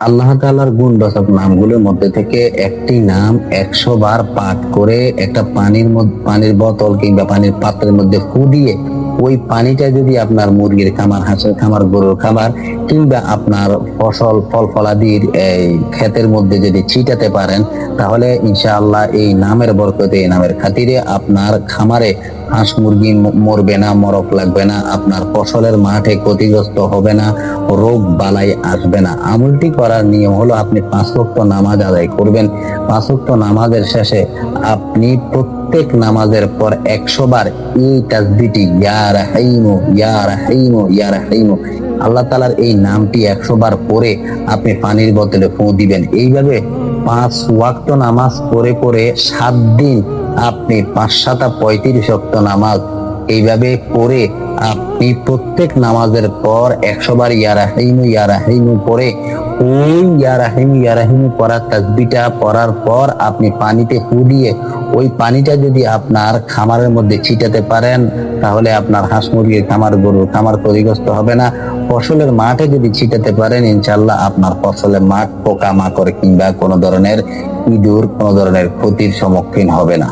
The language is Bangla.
আল্লাহ তালার গুণ রসব নামগুলোর মধ্যে থেকে একটি নাম একশো বার পাঠ করে একটা পানির পানির বোতল কিংবা পানির পাত্রের মধ্যে ফু দিয়ে ওই পানিটা যদি আপনার মুরগির খামার, হাঁসের খামার, গরুর খামার কিংবা আপনার ফসল ফল ফলাদির এই ক্ষেতের মধ্যে যদি ছিটাতে পারেন, তাহলে ইনশাআল্লাহ এই নামের বরকতে, এই নামের খাতিরে আপনার খামারে হাঁস মুরগি মরবে না, মরক লাগবে না, আপনার ফসলের মাঠে ক্ষতিগ্রস্ত হবে না, রোগ বালাই আসবে না। আমলটি করার নিয়ম হলো আপনি পাঁচ নামাজ আদায় করবেন। পাঁচ নামাজের শেষে আপনি প্রত্যেক নামাজের পর একশো বার এই তাসবিটি ইয়ার রাহিমু ইয়া রাহিমু ইয়া রাহিমু আল্লাহ তালার এই নামটি একশো বার পরে আপনি পানির বোতলে ফু দিবেন। এইভাবে পাঁচ ওয়াক্ত নামাজ পড়ে করে সাত দিন আপনি পাঁচ সাতা পঁয়ত্রিশ অক্ত নামাজ এইভাবে পড়ে আপনি প্রত্যেক নামাজের পর একশো বার ইয়ারাহিমু ইয়ারাহিমু পড়ে ওই ইয়ারাহিমু ইয়ারাহিমু পড়ার তাসবিটা পড়ার পর আপনি পানিতে দিয়ে ওই পানিটা যদি আপনার খামারের মধ্যে ছিটাতে পারেন, তাহলে আপনার হাঁস মুরগির খামার, গরুর খামার ক্ষতিগ্রস্ত হবে না। ফসলের মাঠে যদি ছিটাতে পারেন ইনশাল্লাহ আপনার ফসলের মাঠ পোকা মাকড় কিংবা কোনো ধরনের ইঁদুর, কোনো ধরনের ক্ষতির সম্মুখীন হবে না।